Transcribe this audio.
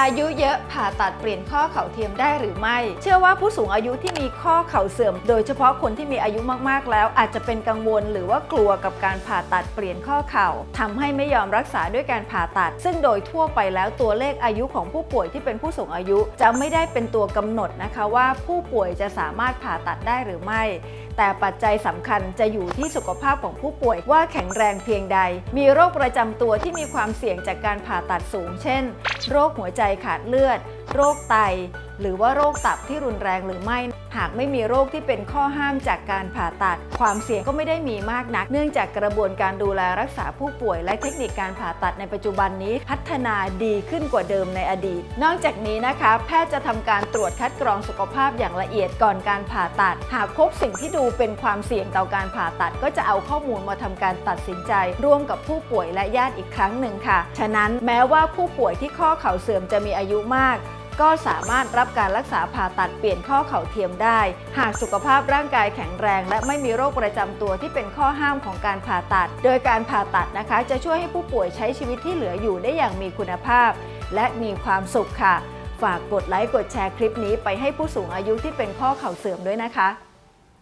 อายุเยอะผ่าตัดเปลี่ยนข้อเข่าเทียมได้หรือไม่ เชื่อว่าผู้สูงอายุที่มีข้อเข่าเสื่อม โดยเฉพาะคนที่มีอายุมากๆแล้ว อาจจะเป็นกังวลหรือว่ากลัวกับการผ่าตัดเปลี่ยนข้อเข่าทำให้ไม่ยอมรักษาด้วยการผ่าตัด ซึ่งโดยทั่วไปแล้วตัวเลขอายุของผู้ป่วยที่เป็นผู้สูงอายุ จะไม่ได้เป็นตัวกำหนดนะคะว่าผู้ป่วยจะสามารถผ่าตัดได้หรือไม่ แต่ปัจจัยสำคัญจะอยู่ที่สุขภาพของผู้ป่วยว่าแข็งแรงเพียงใด มีโรคประจำตัวที่มีความเสี่ยงจากการผ่าตัดสูง เช่น โรคหัวใจขาดเลือด โรคไต หรือว่าโรคตับที่รุนแรงหรือไม่ หากไม่มีโรคที่เป็นข้อห้ามจากการผ่าตัด ความเสี่ยงก็ไม่ได้มีมากนัก เนื่องจากกระบวนการดูแลรักษาผู้ป่วย และเทคนิคการผ่าตัดในปัจจุบันนี้พัฒนาดีขึ้นกว่าเดิมในอดีต นอกจากนี้นะคะ แพทย์จะทำการตรวจคัดกรองสุขภาพอย่างละเอียดก่อนการผ่าตัด หากพบสิ่งที่ดูเป็นความเสี่ยงต่อการผ่าตัด ก็จะเอาข้อมูลมาทำการตัดสินใจ ร่วมกับผู้ป่วยและญาติอีกครั้งหนึ่งค่ะ ฉะนั้นแม้ว่าผู้ป่วยที่ข้อเข่าเสื่อมจะมีอายุมาก ก็สามารถรับการรักษาผ่าตัดเปลี่ยนข้อเข่าเทียมได้ หากสุขภาพร่างกายแข็งแรง และไม่มีโรคประจำตัวที่เป็นข้อห้ามของการผ่าตัด โดยการผ่าตัดนะคะ จะช่วยให้ผู้ป่วยใช้ชีวิตที่เหลืออยู่ได้อย่างมีคุณภาพ และมีความสุขค่ะ ฝากกดไลค์กดแชร์คลิปนี้ไปให้ผู้สูงอายุที่เป็นข้อเข่าเสื่อมด้วยนะคะ